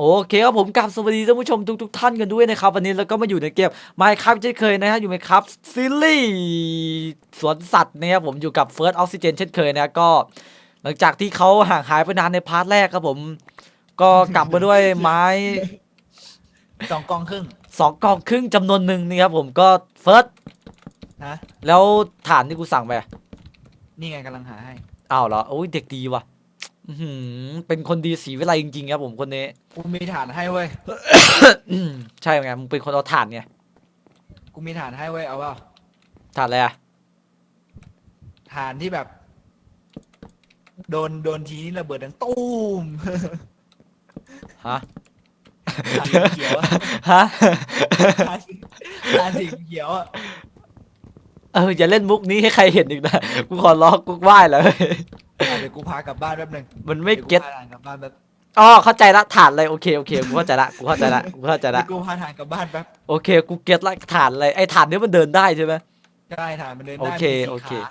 โอเคครับผมกลับสวัสดีท่านผู้ชมทุกๆท่านกันด้วยนะครับ วันนี้เราก็มาอยู่ในเกม Minecraft เช่นเคยนะฮะอยู่ในครับซีรีส์สวนสัตว์นะครับผมอยู่กับ First Oxygen เช่นเคยนะก็ หลังจากที่เขาห่างหายไปนานในพาร์ทแรกครับผม ก็กลับมาด้วยไม้สองกองครึ่งสองกล่องครึ่งจำนวนหนึ่งนี่ครับผมก็เฟิร์สนะแล้วฐานที่กูสั่งไปอะนี่ไงกำลังหาให้อ้าวเหรอโอ้ยเด็กดีว่ะ อื้อหือเป็นคนดีสีวิไลจริงๆครับผมคนนี้ กูมีฐานให้เว้ย อืมใช่ไงมึงเป็นคนเอาถ่านไงกูมีฐานให้เว้ย เอาเปล่าถ่านอะไรอะฐานที่แบบ โดนโดนทีนี่ระเบิดดังตู้มฮะฐานสีเขียวอะฮะ ฐานสีฐานสีเขียวอะเอออย่าเล่นมุกนี้ให้ใครเห็นอีกนะ กูขอร้องกูไหว้เลยอะเดี๋ยวกูพากลับบ้านแป๊บหนึงมันไม่ดี๋ยวเก็ตพาฐานกลับบ้านแป๊บอ๋อเข้าใจละถ่านอะไรโอเคโอเคกูเข้าใจละกูเข้าใจละกูเข้าใจเดี๋ละยวกูพาฐานกลับบ้านแป๊บโอเคกูเก็ตละถ่านอะไรไอ้ถ่านเนี้ยมันเดินได้ใช่ไหมได้ฐานมันเดินได้โอเคมีสี่โอเค ขา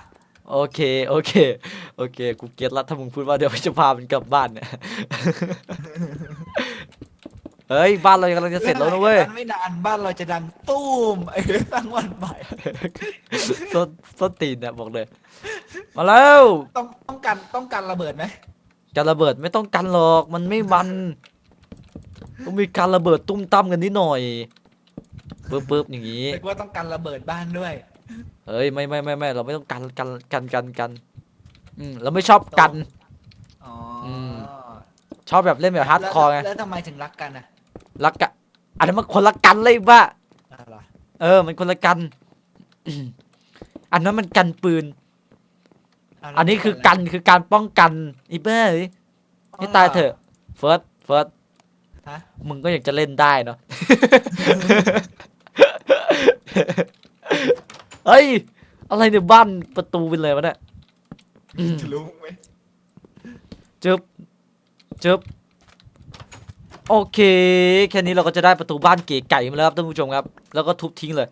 โอเคโอเคโอเคกูเก็ตละถ้ามึงพูดว่าเดี๋ยวจะพามันกลับบ้านเนี่ย เฮ้ยบ้านเรากำลังจะเสร็จแล้วนะเว้ยรื่องไม่นานบ้านเราจะดังตู้มไอ้เรื่องตั้งวันใหม่ส้นส้นตีนเนี่ยบอกเลย มาแล้วต้องต้องกันต้องกันระเบิดไหมจะระเบิดไม่ต้องกันหรอกมันไม่มันต้องมีการระเบิดตุ้มตั้มกันนิดหน่อยปึ๊บปึ๊บอย่างนี้แต่ว่าต้องกันระเบิดบ้านด้วยเฮ้ยไม่ไม่ไม่ไม่เราไม่ต้องกันกันกันกันกันอืมเราไม่ชอบกันอ๋ออมชอบแบบเล่นแบบฮาร์ดคอร์ไงแล้วแล้วทำไมถึงรักกันอะ รักกันอันนั้นมันคนละกันเลยบ้าอะไรอเออ มันคนละกันอืมอันนั้นมันกันปืนะอันนี้คือกันคือการป้องกันอีเบ้ยให้ตายเถอะเฟิร์สเฟิร์สฮะมึงก็อยากจะเล่นได้เนาะเฮ้ย อะไรเนี่ยบ้านประตูเป็นเลยวะเนี่ยอืมจะรู้ไหมจึบจึบ โอเค แค่นี้เราก็จะได้ประตูบ้านเก๋ไก่มาแล้วครับท่านผู้ชมครับ แล้วก็ทุบทิ้งเลย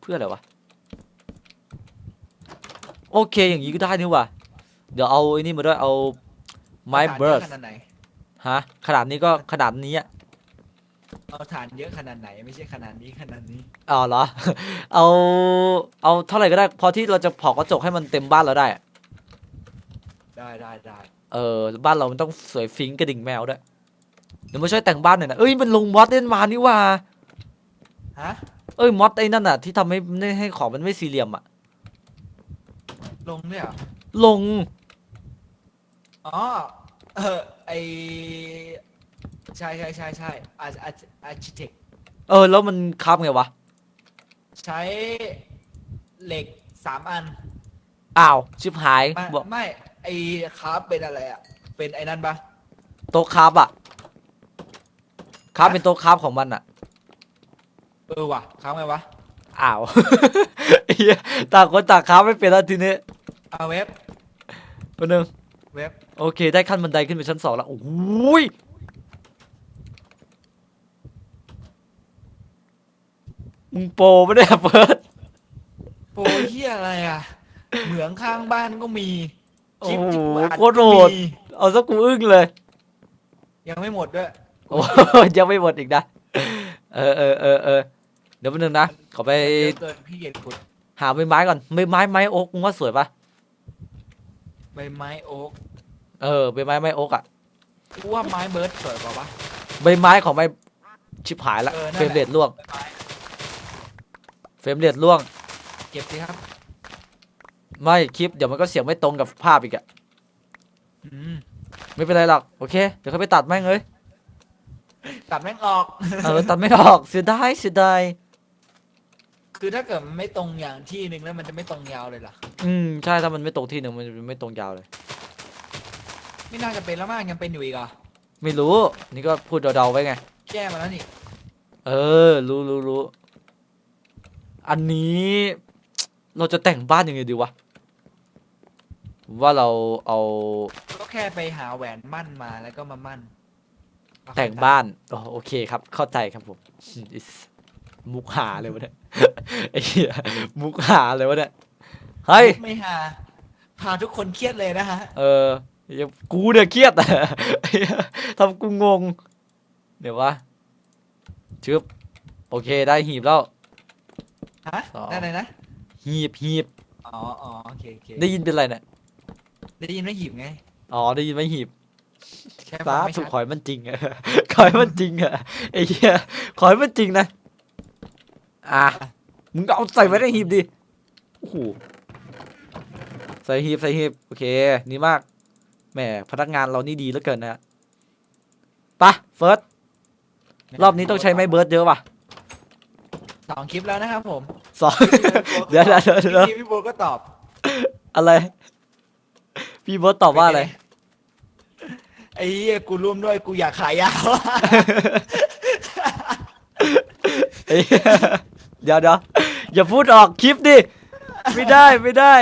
เพื่ออะไรวะ โอเค อย่างนี้ก็ได้นี่ว่ะ เดี๋ยวเอาไอ้นี่มาด้วย เอาไม้ฐานเบิร์ดยอะขนาดไหนฮะ ขนาดนี้ก็ขนาดนี้อะเอาฐานเยอะขนาดไหนไม่ใช่ขนาดนี้ขนาดนี้อ๋อเหรอ เอา เอาเท่าไหร่ก็ได้ พอที่เราจะเผากระจกให้มันเต็มบ้านเราได้อะได้ได้ได้ เออ บ้านเรามันต้องสวยฟิงกระดิ่งแมวด้วยเดี๋ยวมาช่วยแต่งบ้านหน่อยนะเอ้ยมันลงมอสเล่นมานี่ว่าฮะเอ้ยมอสไอ้นั่นน่ะที่ทำให้ให้ให้ของมันไม่สี่เหลี่ยมอะลงเนี่ยเหรอลง อ๋อเออไอใช่ใช่ใช่ใช่อาอาอาร์ชิเทคเออ แล้วมันคับไงวะใช้เหล็กสามอันอ้าวชิบหายไม่บอกไม่ไอคราฟเป็นอะไรอะเป็นไอ้นั่นปะโต๊ะคาบอะ คาบเป็นโต๊ะคาบของมันอะเออว่ะคราฟไงวะอ้าวเหี้ยต่างคนต่างคาบไม่เป็นแล้วทีนี้เอาเว็บคนนึงเว็บโอเค ได้ขั้นบันไดขึ้นไปชั้นสองแล้วโอ้โหยมึงโปรไม่ได้เปิดโอ้ยเฮียอะไรอะ เหมืองข้างบ้านก็มีโอ้คลิปโหที่กูอัดโคตรโหดก็มีเอาซะกูอึ้งเลย ยังไม่หมดด้วย โอ้ยยังไม่หมดอีกนะ เออเออเออเออเดี๋ยวแป๊บนึงนะขอไปเยอะเกินพี่เกียรขุดหาใบไม้ก่อนใบไม้ไม้โอ๊กมึงว่าสวยปะใบไม้โอ๊กเออใบไม้ไม้โอ๊กอะกูว่าไม้เบิร์ดสวยกว่าปะ ใบไม้ของใบชิบหายละเออนั่นเฟรมแหละเรทล่วงใบไม้เฟรมเรทล่วง เก็บสิครับไม่คลิปเดี๋ยวมันก็เสียงไม่ตรงกับภาพอีกอะอืมไม่เป็นไรหรอกโอเคเดี๋ยวเขาไปตัดแม่งเลย ตัดแม่งออก เออตัดไม่ออกเสียดายเสียดายคือถ้าเกิดมันไม่ตรงอย่างที่หนึ่งแล้วมันจะไม่ตรงยาวเลยล่ะ อืมใช่ถ้ามันไม่ตรงที่หนึ่งมันจะไม่ตรงยาวเลย ไม่น่าจะเป็นแล้วมั้งยังเป็นอยู่อีกเหรอไม่รู้ นี่ก็พูดเดาๆไว้ไง แก้มาแล้วนี่เออ รู้รู้รู้อันนี้ เราจะแต่งบ้านยังไงดีวะผมว่าเราเอา ก็แค่ไปหาแหวนมั่นมาแล้วก็มามั่น แต่งบ้านอ๋อโอเคครับ เข้าใจครับผม Is มุกหาเลยวะเนี่ยไอ้เหี้ยมุกหาเลยวะเนี่ยเฮ้ยไม่หาพาทุกคนเครียดเลยนะฮะ เอออย่ากูเนี่ยเครียดอะไอ้เหี้ยทำกูงง เดี๋ยววะชึบโอเคได้หีบแล้วฮะสองนั่นเลยนะหีบหีบอ๋ออ๋อโอเคโอเคได้ยินเป็นไรเนี่ยได้ยินไม่หิบไง อ๋อ ได้ยินไหมหีบ แค่สาฟังไม่ธุชัดขอให้มันจริงอะ ขอให้มันจริงอะไอ้เหี้ยขอให้มันจริงนะ อะ มึงเอาใส่ไว้ในหีบดิ โอ้โห ใส่หีบใส่หีบโอเค นี่มาก แหมพนักงานเรานี่ดีเหลือเกินนะฮะไปะเฟิร์ส รอบนี้ต้องใช้ไม้เบิร์ดเยอะว่ะสองคลิปแล้วนะครับผมสอง เดี๋ยวเดี๋ยวเดี๋ยวเดี๋ยว พี่พี่โบทก็ตอบอะไร พี่เบิร์ดตอบว่าอะไร ไอ้เหี้ยกูร่วมด้วยกูอยากขายยาวเอ้ยเดี๋ยวเดี๋ยวอย่าพูดออกคลิปดิ ไม่ได้ไม่ได้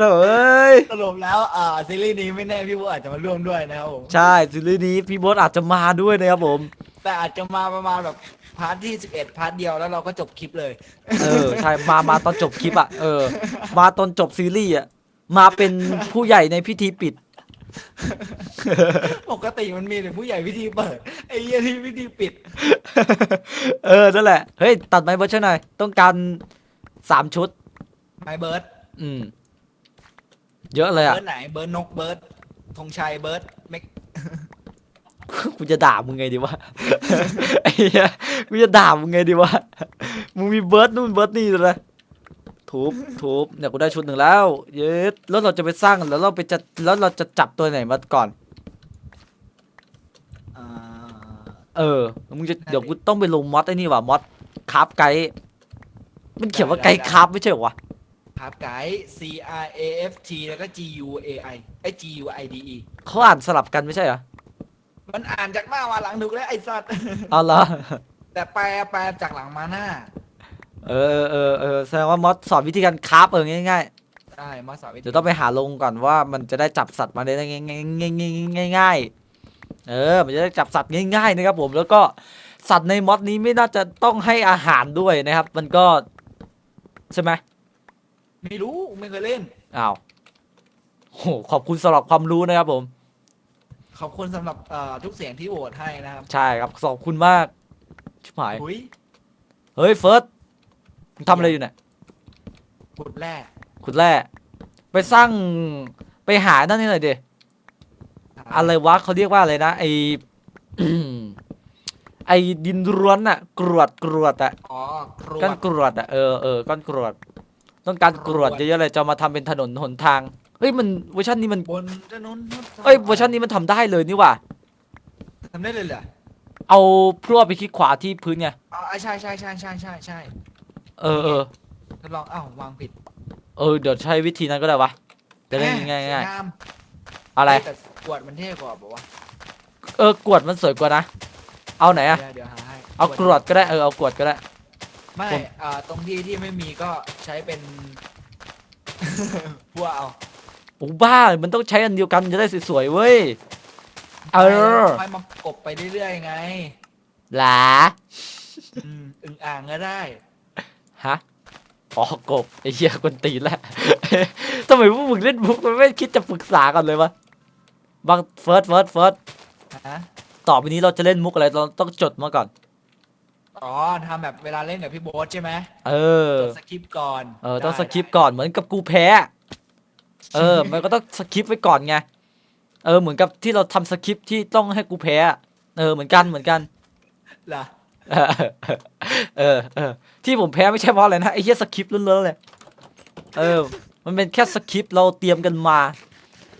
โถ่เอ้ย สรุปแล้วอ่าซีรีส์นี้ไม่แน่พี่โบทอาจจะมาร่วมด้วยนะครับผมใช่ซีรีส์นี้พี่โบอสอาจจะมาด้วยนะครับผม แต่อาจจะมาประมาณแบบพาร์ทที่11พาร์ทเดียวแล้วเราก็จบคลิปเลย เออใช่มามาตอนจบคลิปอะเออ มาตอนจบซีรีส์อะ มาเป็นผู้ใหญ่ในพิธีปิด ปกติมันมีแต่ผู้ใหญ่พิธีเปิดไอ้เหี้ยที่พิธีปิด เออ นั่นแหละ เฮ้ย ตัดไม้เบิร์ดช่วยหน่อย ต้องการสามชุด ไมเบิร์ดอืม เยอะเลยอะ เบิร์ดไหน เบิร์ดนกเบิร์ดธงชัยเบิร์ดเมกกูจะด่ามึงไงดีวะไอ้เหี้ยกูจะด่ามึงไงดีวะ มึงมีเบิร์ดนู่นเบิร์ดนี่เลย ทุบทุบเนี่ยกูได้ชุดหนึ่งแล้วเย็ดแล้วเราจะไปสร้างแล้วเราไปจะแล้วเราจะจับตัวไหนมาก่อน อ่าเออมึงจะนั่นดิเดี๋ยวกูต้องไปลงมอดไอ้นี่ว่ะมอดคราฟไกด์มันเขียนว่าไกด์คราฟไม่ใช่เหรอวะครับไกด์ C R A F T แล้วก็ G U A I ไอ้ G U I D E เขาอ่านสลับกันไม่ใช่เหรอ มันอ่านจากหน้ามาหลังถูกแล้วไอ้สัตว์ เอาละแต่แปลแปลจากหลังมาหน้า เออเออเออแสดงว่ามอดสอนวิธีการคราฟเออง่ายใช่มาสอนวิๆธีเดี๋ยวต้องไปหาลงก่อนว่ามันจะได้จับสัตว์มาได้ง่ายง่ายง่ายง่ายง่ายๆเออ มันจะได้จับสัตว์ง่ายๆนะครับผมแล้วก็สัตว์ในมอดนี้ไม่น่าจะต้องให้อาหารด้วยนะครับ มันก็ใช่ไหมไม่รู้ไม่เคยเล่น อ้าวโหขอบคุณสำหรับความรู้นะครับผม ขอบคุณสำหรับเอ่อทุกเสียงที่โหวตให้นะครับใช่ครับขอบคุณมากชิบหาย หุยเฮ้ยเฟิร์สมึง ทำอะไรอยู่เนี่ยขุดแร่ขุดแร่ไปสร้างไปหานั่นนี่หน่อยดิอะไรวะเขาเรียกว่าอะไรนะไอไอดินร้วนอะกรวดกรวดอะอ๋อครัวก้อนกรวดอะเออเออก้อนกรวด ต้องการกรวดกรวดเยอะๆเลยจะเอามาทำเป็นถนนหนทางเฮ้ยมันเวอร์ชันนี้มันบนถนนเอ้ยเวอร์ชันนี้มันทำได้เลยนี่หว่าทำได้เลยเหรอเอาพรวดไปคลิกขวาที่พื้นไงอ๋อใช่ใช่ใช่ใช่ใช่ใช่ เออเออทดลองอ้าววางผิดเออเดี๋ยวใช้วิธีนั้นก็ได้วะจะได้แหม่ง่ายสวง่ายงามๆอะไรแต่กวดมันเท่กว่าบอกว่าเออกรวดมันสวยกว่านะเอาไหนอะเดี๋ยวเดี๋ยวหาให้เอากรวดก็ได้เออเอากรวดก็ได้ไม่ผมอ่าตรงที่ที่ไม่มีก็ใช้เป็นพัวเอาโอ้บ้ามันต้องใช้อันเดียวกันจะได้สวยๆเว้ยเออค่อยมากบไปเรื่อยๆไงหลาอืมอึ่งอ่างก็ได้ ฮะอ๋อกบไอ้เหี้ยคนตีนแหละทำไมพวกมึงเล่นมุกมันไม่คิดจะปรึกษากันเลยวะบางเฟิร์สเฟิร์สเฟิร์สฮะต่อไปนี้เราจะเล่นมุกอะไรเราต้องจดมาก่อน อ๋อทำแบบเวลาเล่นกับพี่โบ๊ทใช่ไหมเออจดสคริปต์ก่อนเออต้องได้สคริปต์ก่อนเหมือนกับกูแพ้ เออ มันก็ต้องสคริปต์ไว้ก่อนไงเออเหมือนกับที่เราทำสคริปต์ที่ต้องให้กูแพ้อะเออเหมือนกันเหมือนกันเหรอ เออเออเออที่ผมแพ้ไม่ใช่เพราะอะไรนะไอ้เหี้ยสคริปต์ล้วนๆเลยเออ มันเป็นแค่สคริปต์เราเตรียมกันมา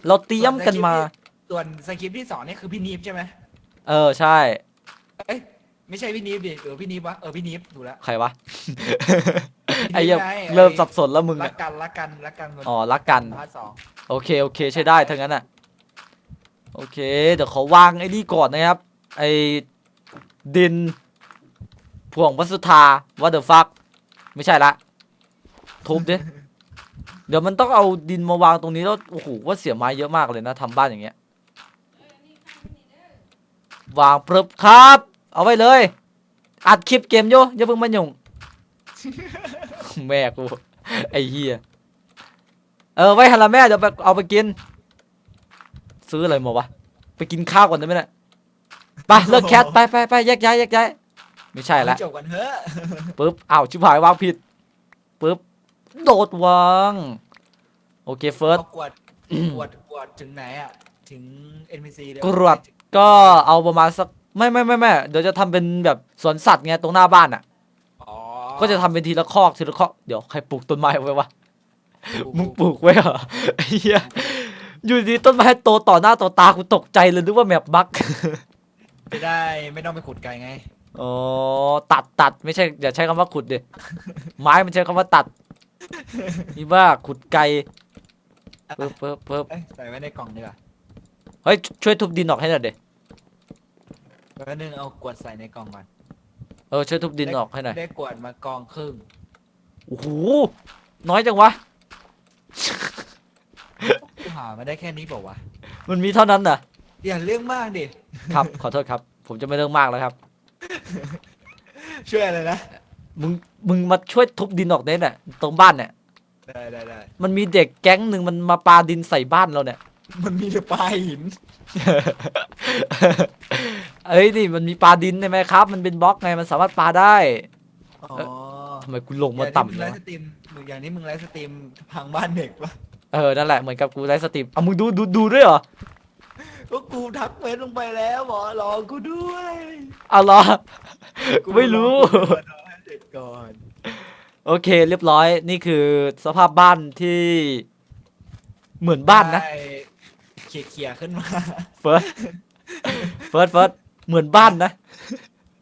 เราเตรียมกันมา ส่วนสคริปต์ที่สองเนี่ยคือพี่นีฟใช่ไหมเออใช่ เอ้ยไม่ใช่พี่นีฟดิหรือพี่นีฟวะเออพี่นีฟถูกแล้วใครวะไอ้เหี้ยไงเริ่มสับสนแล้วมึงรัอะกกันรักกันรักกันอ๋อรักกัน พาร์ทสองโอเค โอเค ใช้ได้ทั้งนั้นอะ โอเค เดี๋ยวขอวางไอ้นี่ก่อนนะครับ ไอ้ดิน พ่วงวัสุธาว่าเดอะฟักไม่ใช่ละ ทุบดิ เดี๋ยวมันต้องเอาดินมาวางตรงนี้แล้ว โอ้โห ว่าเสียไม้เยอะมากเลยนะทำบ้านอย่างเงี้ย วางปรึบครับ เอาไว้เลย อัดคลิปเกมโยอย่าเพิ่งมายุ่งแม่กู ไอ้เหี้ย เออ ไว้ฮันละแม่เดี๋ยวไปเอาไปกิน ซื้ออะไรมาวะ ไปกินข้าวก่อนได้ไหมเนี่ย ไปเลิกแคทไปไปไปแยกย้ายแยกย้าย ไม่ใช่ละเอาจบกันเถอะปึ๊บอ้าวชิบหายวางผิดปึ๊บโดดวางโอเคเฟิร์สเอากวดกวดกวดถึงไหนอะถึง NPC เลยกรวดก็เอาประมาณสักไม่ไม่ไม่ไม่เดี๋ยวจะทำเป็นแบบสวนสัตว์ไงตรงหน้าบ้านอะอ๋อก็จะทำเป็นทีละคอกทีละคอกเดี๋ยวใครปลูกต้นไม้ไว้วะมึงปลูกไว้เหรอไอ้เหี้ยอยู่ดีต้นไม้โตต่อหน้าต่อตากูตกใจเลยนึกว่าแมปบั๊กจะได้ไม่ต้องไปขุดไกลไง อ๋อตัดตัดไม่ใช่อย่าใช้คำว่าขุดดิไม้มันใช้คำว่าตัด นี่ว่าขุดไกลเพิ่บเพิ่บเพิ่บเอ้ยใส่ไว้ในกล่องดีกว่าเฮ้ยช่วยทุบดินออกให้หน่อยดิแป๊บนึงเอากวดใส่ในกล่องก่อนเออช่วยทุบดินออกให้หน่อยได้กวดมากองครึ่งโอ้โหน้อยจังวะ กูหามาได้แค่นี้เปล่าวะมันมีเท่านั้นน่ะอย่าเรื่องมากดิ ครับ ขอโทษครับ ผมจะไม่เรื่องมากแล้วครับ ช่วยอะไรนะ มึงมึงมาช่วยทุบดินออกได้น่ะตรงบ้านเนี่ยได้ได้ได้มันมีเด็กแก๊งหนึ่งมันมาปาดินใส่บ้านเราเนี่ย มันมีแต่ปลาหิน เอ้ยนี่มันมีปลาดินใช่ไหมครับ มันเป็นบล็อกไงมันสามารถปาได้อ๋อทำไมกูลงมาอย่งต่ำที่มึงเลไลยวะฟ์สตรีมมึงอย่างนี้มึงไลฟ์สตรีมพังบ้านเด็กปะเออนั่นแหละเหมือนกับกูไลฟ์สตรีมเอามึงดูดูดูด้วยเหรอ ก็กูทักเฟซลงไปแล้วหมอรอกูด้วยเอาเหรอ กูไม่รู้ กูรอให้เสร็จก่อนโอเค เรียบร้อยนี่คือสภาพบ้านที่เหมือนบ้านนะได้เขี่ยๆขึ้นมาเฟิร์สเฟิร์สเฟิร์สเหมือนบ้านนะ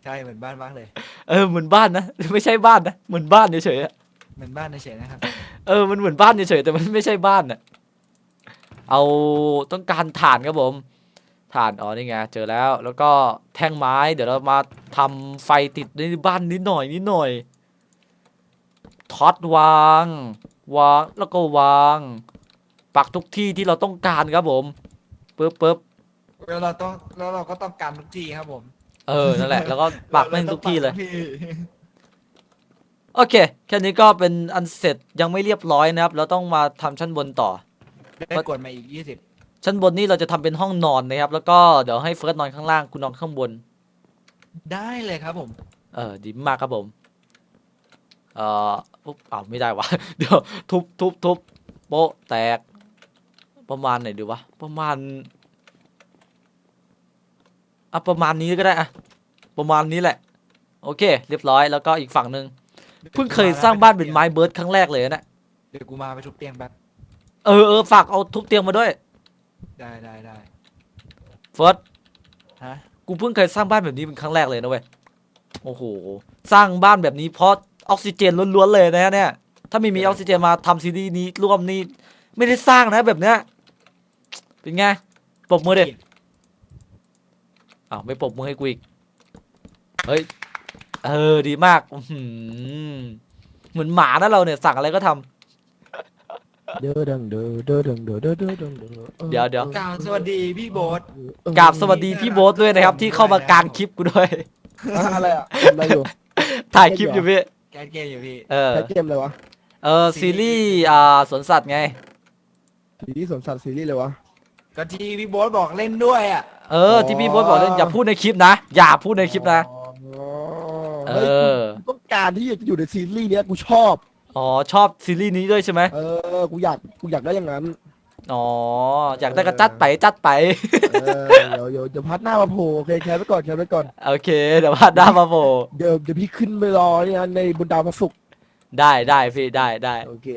ใช่เหมือนบ้านมากเลย เออเหมือนบ้านนะไม่ใช่บ้านนะเหมือนบ้านเฉยๆอะเหมือนบ้านเฉยๆนะครับ เออมันเหมือนบ้านเฉยๆแต่มันไม่ใช่บ้านน่ะเอาต้องการถ่านครับผม ถ่านอ๋อนี่ไงเจอแล้วแล้วก็แท่งไม้เดี๋ยวเรามาทำไฟติดในบ้านนิดหน่อยนิดหน่อยท็อตวางวางแล้วก็วาง ปักทุกที่ที่เราต้องการครับผมปึ๊บปึ๊บแล้วเราต้องแล้วเราก็ต้องการทุกที่ครับผม เออนั่นแหละ แล้วก็ปักแม่งทุกที่เลยราต้องปักทุกที่โอเค แค่นี้ก็เป็นอันเสร็จยังไม่เรียบร้อยนะครับ เราต้องมาทำชั้นบนต่อได้กดมาอีกยี่สิบ ชั้นบนนี่เราจะทำเป็นห้องนอนนะครับ แล้วก็เดี๋ยวให้เฟิร์สนอนข้างล่างคุณนอนข้างบน ได้เลยครับผม เออดีมากครับผม เอ่อปุ๊บอ้าวไม่ได้วะเดี๋ยวทุบทุบทุบโป๊ะแตก ประมาณไหนดีวะประมาณอะประมาณนี้ก็ได้อะประมาณนี้แหละ โอเค เรียบร้อยแล้วก็อีกฝั่งหนึ่งเพิ่งเคยสร้างบ้านเป็นไม้เบิร์ดครั้งแรกเลยนะเดี๋ยวกูมาไปทุบเตียงแป๊บเออเออฝากเอาทุบเตียงมาด้วย ได้ได้ได้เฟิร์สฮะกูเพิ่งเคยสร้างบ้านแบบนี้เป็นครั้งแรกเลยนะเว้ย โอ้โห สร้างบ้านแบบนี้เพราะออกซิเจนล้วนๆเลยนะเนี่ย ถ้าไม่มีออกซิเจนมาทำซีรีส์นี้ร่วมนี่ไม่ได้สร้างนะแบบเนี้ย เป็นไงปรบมือเด็อ้าวไม่ปรบมือให้กูอีก เฮ้ย เออดีมากอื้อหือเหมือนหมานะเราเนี่ยสั่งอะไรก็ทำ เด้อดังเด้อเด้อดังเด้อเด้อเด้อดังเด้อเดี๋ยวเดี๋ยว กล่าวสวัสดีพี่โบ๊ทกราบสวัสดีพี่โบ๊ทด้วยนะครับ ที่เข้ามากลางคลิปกูด้วย อะอะไรอะทำอะไรอยู่ถ่ายคลิปอยู่พี่ แกนเกมอยู่พี่ เออใช้เกมอะไรวะเออซีรีส์อ่าสวนสัตว์ไง ซีรีส์สวนสัตว์ซีรีส์เลยวะ ก็ที่พี่โบ๊ทบอกเล่นด้วยอะเออที่พี่โบ๊ทบอกเล่นอย่าพูดในคลิปนะ อย่าพูดในคลิปนะ อ๋อเอเฮ้ยอ กูต้องการที่จะอยู่ในซีรีส์เนี้ยกูชอบ อ๋อชอบซีรีส์นี้ด้วยใช่ไหมเออ กูอยาก กูอยากได้อย่างนั้น อ๋ออยากได้กระจัดไปจัดไป เออ เดี๋ยวเดี๋ยวเดี๋ยวพัดหน้ามาโผล่โอเคแคปไว้ก่อนแคปไว้ก่อน โอเค เดี๋ยวพาดหน้ามาโบเดี๋ยวเดี๋ยวพี่ขึ้นไปรอเนี่ยนะในบนดาวพระศุกร์ได้ได้พี่ได้ได้โอเค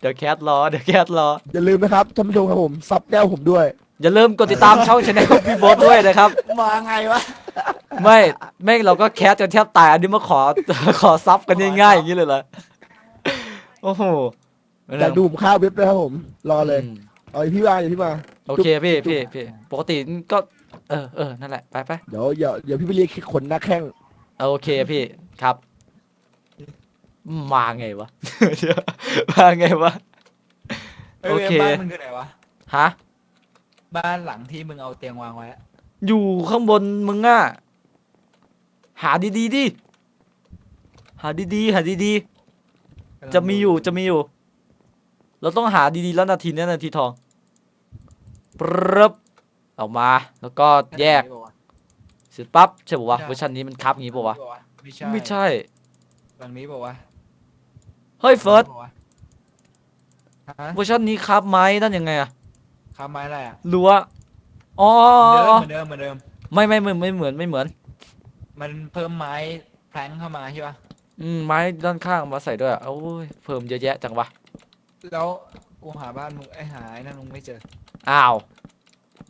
เดี๋ยวแคทรอเดี๋ยวแคทรอ อย่าลืมนะครับท่านผู้ชมครับผมซับแก้วผมด้วย อย่าลืมกดติดตามช่องช anel พี่โบ๊ทด้วยนะครับ มาไงวะ ไม่แม่งเราก็แคสจนแทบตายอันนี้มาขอ ขอซับกันง่ายๆอย่างนี้เลยเหรอ โอ้โหอยากดูผมข้าวเว็บด้วยครับผม รอเลยอืมเอาอีกพี่มาอย่าพี่มา โอเคพี่พี่พี่ปกติก็เออเออนั่นแหละไปไปเดี๋ยวเดี๋ยวเดี๋ยวพี่ไปเรียกขนหน้าแข้งโอเคพี่ครับ มาไงวะ เดี๋ยวมาไงวะเฮ้ยโอเค บ้านมึงคือไหนวะ ฮะ บ้านหลังที่มึงเอาเตียงวางไว้อะอยู่ข้างบนมึงอะ หาดีๆดิ หาดีๆ หาดีๆ จะมีอยู่จะมีอยู่ เราต้องหาดีๆแล้วนาทีนี้นาทีทองปรึบออกมา แล้วก็แยกเสร็จปั๊บใช่ป่าวะใช่เวอร์ชันนี้มันครับงี้ป่าวะไม่ใช่ไม่ใช่ฝั่งนี้ป่าวะเฮ้ยเฟิร์สป่าวะฮะเวอร์ชันนี้ครับไหมนั่นยังไงอะคำไม้อะไรอะรั้วอ๋อเหมือนเดิมเหมือนเดิมเหมือนเดิมไม่ไม่ไม่ไม่เหมือนไม่เหมือน มันเพิ่มไม้แพลงเข้ามาใช่ปะ อืมไม้ด้านข้างมาใส่ด้วยอะโอ้ยเพิ่มเยอะแยะจังวะแล้วกูหาบ้านมึงไอ้หายนั่นมึงไม่เจออ้าว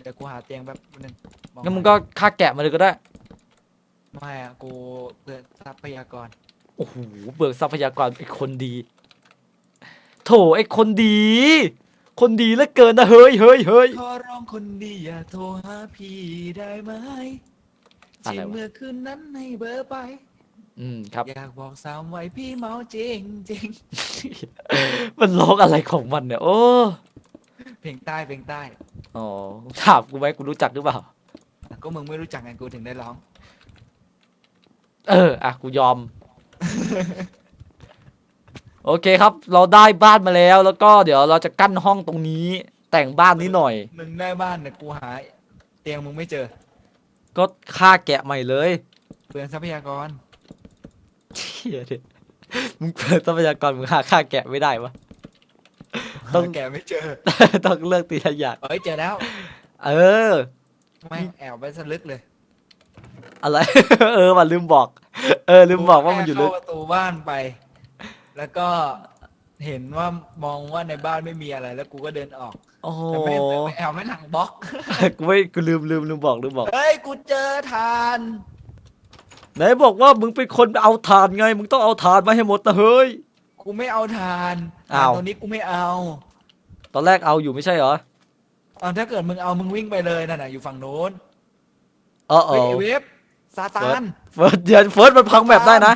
เดี๋ยวกูหาเตียงแป๊บนึงองงั้นมึงก็ฆ่าแกะมาเลยก็ได้ไม่อะกูเปิดทรัพยากรโอ้โหเบิกทรัพยากรไอ้คนดี โถไอ้คนดี คนดีเหลือเกินนะเฮ้ยเฮ้ยเฮ้ย ขอร้องคนดีอย่าโทรหาพี่ได้ไหมอะไรที่วะเมื่อคืนนั้นให้เบอร์ไป อืมครับ อยากบอกสาวไว้พี่เมาจริงจริงมันร้องอะไรของมันเนี่ย โอ้เพลงใต้เพลงใต้อ๋อถามกูไหมกูรู้จักหรือเปล่า ก็มึงไม่รู้จักไงกูถึงได้ร้อง เออ อะ กูยอม โอเคครับ เราได้บ้านมาแล้ว แล้วก็เดี๋ยวเราจะกั้นห้องตรงนี้ แต่งบ้านนี้หน่อย มึงได้บ้านเนี่ยกูหา เตียงมึงไม่เจอก็ฆ่าแกะใหม่เลย เปลืองทรัพยากร เชี่ยดิมึงเปิดทรัพยากรมึงหาฆ่าแกะไม่ได้วะ ต้องหาแกไม่เจอต้องเลือกตีละอย่างเอ้ยเจอแล้วเออไม่แอบไปสลึกเลยอะไร เออมันลืมบอก เออลืมบอกว่ามันอยู่ลึกเข้าประตูบ้านไป แล้วก็เห็นว่ามองว่าในบ้านไม่มีอะไร แล้วกูก็เดินออกโอ้โหแต่ไม่แต่ไม่แอบไม่หลังบล็อก กูไม่กูลืมลืมลืมบอกลืมบอก เฮ้ยกูเจอทาน ไหนบอกว่ามึงเป็นคนเอาถ่านไง มึงต้องเอาถ่านมาให้หมดนะเฮ้ย กูไม่เอาทานอ้าวทนตัวนี้กูไม่เอาตอนแรกเอาอยู่ไม่ใช่เหรอเอาถ้าเกิดมึงเอามึงวิ่งไปเลยนั่นน่ะอยู่ฝั่งโน้นเออเอเฮ้ยอไอ้เว็บซาตานเฟิร์สเดี๋ยวเฟิร์สมันพังแบบได้นะ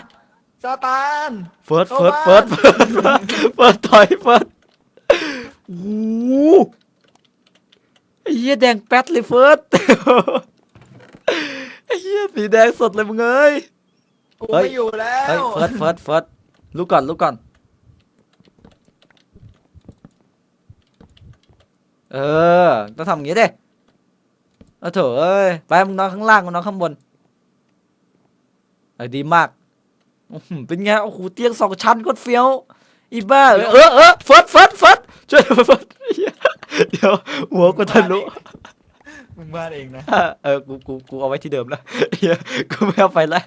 ซาตาน เฟิร์สเข้าเฟิร์สบ้านเฟิร์สเฟิร์สเฟิร์สถอยเฟิร์สโอ้โหไอ้เหี้ยแดงแป๊ดเลยเฟิร์สไอ้ เหี้ยสีแดงสดเลยมึงเอ้ย กูเฮ้ย ไม่อยู่แล้วเฮ้ยเฟิร์สเฟิร์สเฟิร์สลุกก่อนลุกก่อน เออ ต้องทำอย่างงี้ดิเอาเถอะเอ้ย ไปมึงนอนข้างล่างกูนอนข้างบนเออดีมากอื้อหือเป็นไง โอ้โห เตียงสองชั้นโคตรเฟี้ยว อีบ้า เออเออเออเฟิร์สเฟิร์สเฟิร์สช่วยเฟิร์สเหี้ยเดี๋ยว หัวกูทะลุ มึงวาดเองนะ เออ กู กู กูเอาไว้ที่เดิมแล้วเหี้ยกูไม่เอาไปแล้ว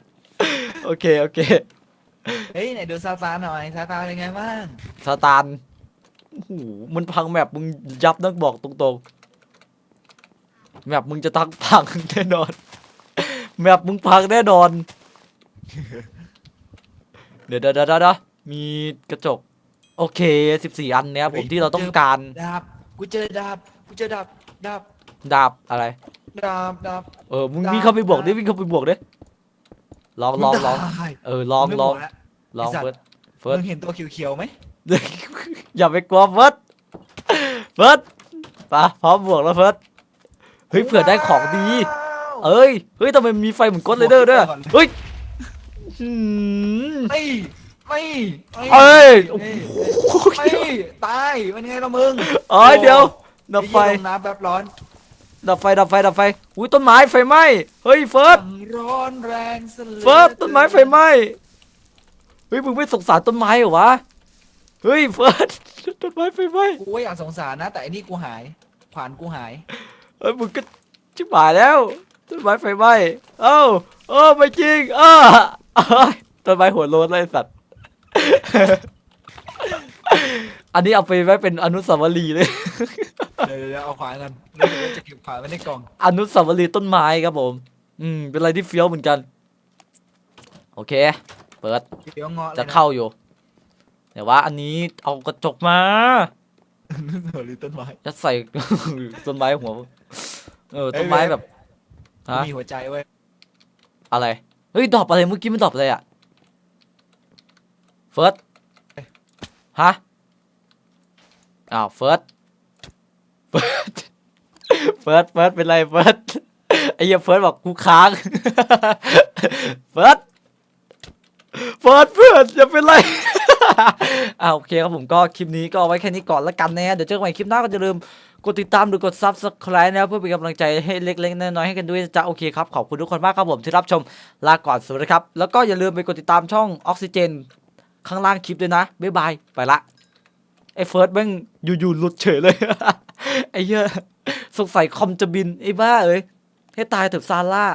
โอเค โอเค เฮ้ยไหนดูซาตานหน่อยซาตานเป็นไงบ้าง สตาร์นโอ้โหมันพังแมปมึงยับนักบอกตรงๆ แมปมึงจะทักพังแน่นอน แมปมึงพังแน่นอน เดี๋ยวเดี๋ยวเดี๋ยวเดี๋ยวมีกระจก โอเคสิบสี่อันเนี้ยผมที่เราต้องการ ดาบ กูเจอดาบ กูเจอดาบ ดาบ ดาบอะไร ดาบดาบ เออมึงดาบวิ่งเข้าไปบวกดิวิ่งเข้าไปบวกดิลองลองลองได้เออลองไม่ลองบกแล้วลองไอ้สัตว์เฟิร์สเฟิร์ส มึงเห็นตัวเขียวๆไหมอย่าไปกลัวเฟิร์สเฟิร์สไปะพร้อมบวกแล้วเฟิร์สเฮ้ยเผื่อได้ของดี เอ้ยเฮ้ยทำไมมีไฟเหมือนกดเลเดอร์ด้วยอะเฮ้ยหืม ไม่ไม่ไม่เอ้ยไม่โอ้โห ไม่ตายเป็นไงล่ะมึงเอ้ยเดี๋ยวดับไฟอ้เหี้ยลงน้ำแบบร้อน ดับไฟดับไฟดับไฟอุ้ยต้นไม้ไฟไหม้เฮ้ยเฟิร์สร้อนแรงสลือเฟิร์สต้นไม้ไฟไหม้เฮ้ยมึงไม่สงสารต้นไม้เหรอวะเฮ้ยเฟิร์สต้นไม้ไฟไหม้กูก็อยากสงสารนะ แต่อันนี้กูหายขวานกูหายเฮ้ยมึงก็ชิบหายแล้วต้นไม้ไฟไหม้เอ้าเออไม่จริงอ้าเอ้ยต้นไม้หัวโลนเลยไอ้สัตว์อันนี้เอาไปไว้เป็นอนุสาวรีย์เลย เดี๋ยวเดี๋ยวเอาขวานกันแล้วเดี๋ยวจะเก็บขวานไว้ในกล่องอนุสาวรีย์ต้นไม้ครับผม อืม เป็นอะไรที่เฟี้ยวเหมือนกัน โอเค เปิด เดี๋ยวเงาะเลยจะนเข้าอยู่ แต่ว่าอันนี้เอากระจกมาเหรือต้นไม้จะใส่ ต้นไม้หัว เออ ต้นไม้แบบ ฮะ มีหัวใจเว้ยอะไร เฮ้ยดรอปอะไร เมื่อกี้มันดรอปอะไรอะเฟิร์ส ฮะ อ้าว เฟิร์สเฟิร์ส เฟิร์สเฟิร์สเป็นไรเฟิร์สไอ้เหี้ยเฟิร์สบอกกูค้างเฟิร์สเฟิร์สเพื่อนอย่าเป็นไรอ่าโอเคครับผมก็คลิปนี้ก็เอาไว้แค่นี้ก่อนละกันนะฮะเดี๋ยวเจอกันใหม่คลิปหน้าก็จะลืมกดติดตามหรือกด subscribe นะครับเพื่อเป็นกำลังใจให้เล็กๆน้อยๆให้กันด้วยจ๊ะโอเคครับ ขอบคุณทุกคนมากครับผมที่รับชมลาก่อนสวัสดีครับ แล้วก็อย่าลืมไปกดติดตามช่องออกซิเจน ข้างล่างคลิปด้วยนะ บ๊ายบาย ไปละไอ้เฟิร์สแม่งอยู่ๆหลุดเฉยเลยไอ้เหี้ย สงสัยคอมจะบินไอ้บ้าเอ้ยให้ตายเถอะซาร่า